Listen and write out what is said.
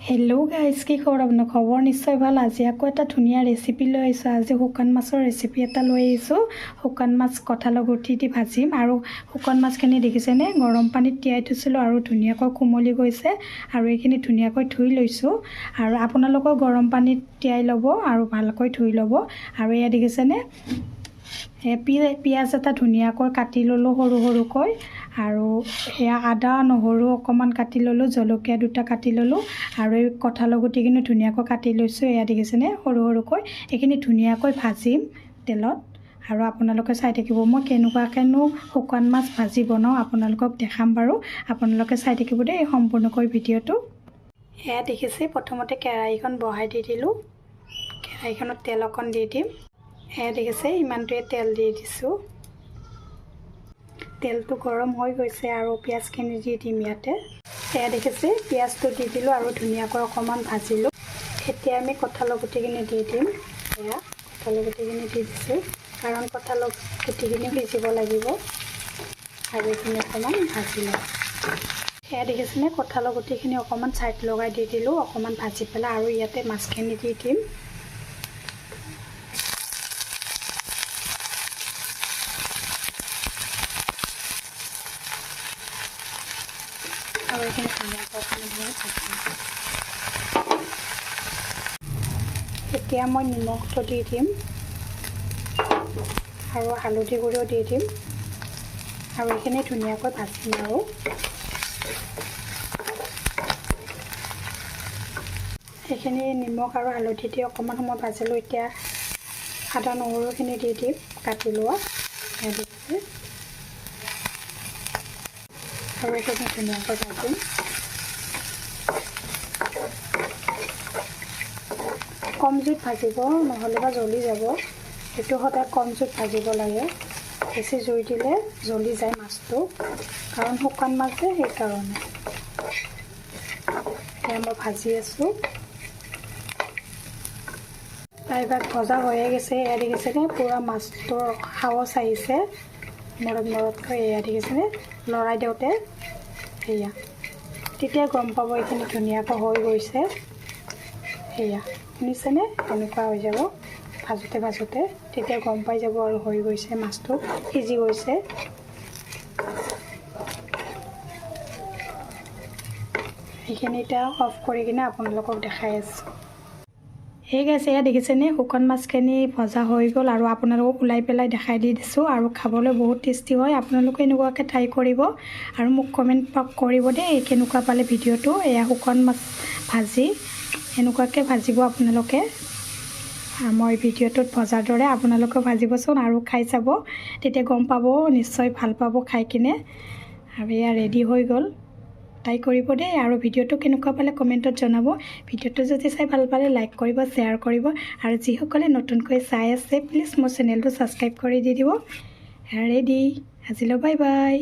Hello guys কি খবৰ? আপোনাৰ খবৰ নিশ্চয় ভাল। আজি আকৌ এটা ধুনীয়া ৰেচিপি লৈ আহিছোঁ। আজি শুকান মাছৰ ৰেচিপি এটা লৈ আহিছোঁ। শুকান মাছ কঁঠালৰ গুটি দি ভাজিম আৰু শুকান মাছখিনি দেখিছেনে? গৰম পানীত তিয়াই থৈছিলোঁ আৰু ধুনীয়াকৈ কোমলি গৈছে আৰু এইখিনি ধুনীয়াকৈ ধুই লৈছোঁ। আৰু আপোনালোকৰ গৰম পানীত তিয়াই ল'ব আৰু ভালকৈ ধুই ল'ব। আৰু এয়া দেখিছেনে? এ পি পিঁয়াজ এটা ধুনীয়াকৈ কাটি ল'লোঁ সৰু সৰুকৈ আৰু সেয়া আদা নহৰু অকণমান কাটি ল'লোঁ জলকীয়া দুটা কাটি ল'লোঁ আৰু এই কঁঠালৰ গুটিখিনি ধুনীয়াকৈ কাটি লৈছোঁ এয়া দেখিছেনে? সৰু সৰুকৈ এইখিনি ধুনীয়াকৈ ভাজিম তেলত আৰু আপোনালোকে চাই থাকিব মই কেনেকুৱাকৈনো শুকান মাছ ভাজি বনাওঁ আপোনালোকক দেখাম বাৰু আপোনালোকে চাই থাকিব দেই সম্পূৰ্ণকৈ ভিডিঅ'টো। এয়া দেখিছে প্ৰথমতে কেৰাহীখন বহাই দি দিলোঁ কেৰাহীখনত তেল অকণ দি দিম। এয়া দেখিছে ইমানটোৱে তেল দি দিছোঁ। তেলটো গৰম হৈ গৈছে আৰু পিঁয়াজখিনি দি দিম ইয়াতে। এয়া দেখিছে পিঁয়াজটো দি দিলোঁ আৰু ধুনীয়াকৈ অকণমান ভাজিলোঁ। এতিয়া আমি কঁঠালৰ গুটিখিনি দি দিম। এয়া কঁঠালৰ গুটিখিনি দি দিছোঁ কাৰণ কঁঠালৰ গুটিখিনি সিজিব লাগিব। আৰু এইখিনি অকণমান ভাজি লওঁ এয়া দেখিছেনে কঁঠালৰ গুটিখিনি অকণমান ছাইড লগাই দি দিলোঁ অকণমান ভাজি পেলাই আৰু ইয়াতে মাছখিনি দি দিম। এতিয়া মই নিমখটো দি দিম আৰু হালধি গুড়িও দি দিম আৰু এইখিনি ধুনীয়াকৈ ভাজিম আৰু। সেইখিনি নিমখ আৰু হালধি দি অকণমান সময় ভাজিলোঁ। এতিয়া আদা নহৰুখিনি দি দিম কাটি লোৱা। আৰু এইখিনি ধুনীয়াকৈ ভাজিম কম জুইত ভাজিব, নহ'লে বা জ্বলি যাব। সেইটো সদায় কম জুইত ভাজিব লাগে। বেছি জুই দিলে জ্বলি যায় মাছটো, কাৰণ শুকান মাছ যে সেইকাৰণে। এতিয়া মই ভাজি আছোঁ। প্ৰায়ভাগ ভজা হৈয়ে গৈছে এয়া দেখিছেনে পূৰা মাছটোৰ সাৱচ আহিছে। মৰত মৰতকৈ এয়া দেখিছেনে লৰাই দিওঁতে, সেয়া। তেতিয়া গম পাব এইখিনি ধুনীয়াকৈ হৈ গৈছে। সেয়া। শুনিছেনে? এনেকুৱা হৈ যাব। ভাজোতে ভাজোতে তেতিয়া গম পাই যাব আৰু হৈ গৈছে মাছটো। সিজি গৈছে। সেইখিনি এতিয়া অফ কৰি কিনে আপোনালোকক দেখাই আছোঁ। সেই গাইছে এয়া দেখিছেনে? শুকান মাছখিনি ভজা হৈ গ'ল আৰু আপোনালোকক ওলাই পেলাই দেখাই দি দিছোঁ আৰু খাবলৈ বহুত টেষ্টি হয়। আপোনালোকে এনেকুৱাকৈ ট্ৰাই কৰিব আৰু মোক কমেণ্ট কৰিব দেই কেনেকুৱা পালে ভিডিঅ'টো। এয়া শুকান মাছ ভাজি এনেকুৱাকৈ ভাজিব আপোনালোকে। মই ভিডিঅ'টোত ভজাৰ দৰে আপোনালোকেও ভাজিবচোন আৰু খাই চাব। তেতিয়া গম পাব নিশ্চয় ভাল পাব খাই কিনে। আৰু এয়া ৰেডি হৈ গ'ল। ট্ৰাই কৰিব দেই আৰু ভিডিঅ'টো কেনেকুৱা পালে কমেণ্টত জনাব। ভিডিঅ'টো যদি চাই ভালো পালে লাইক কৰিব শ্বেয়াৰ কৰিব আৰু যিসকলে নতুনকৈ চাই আছে প্লিজ মোৰ চেনেলটো ছাবস্ক্ৰাইব কৰি দি দিব। ৰেডি আজিলৈ বাই বাই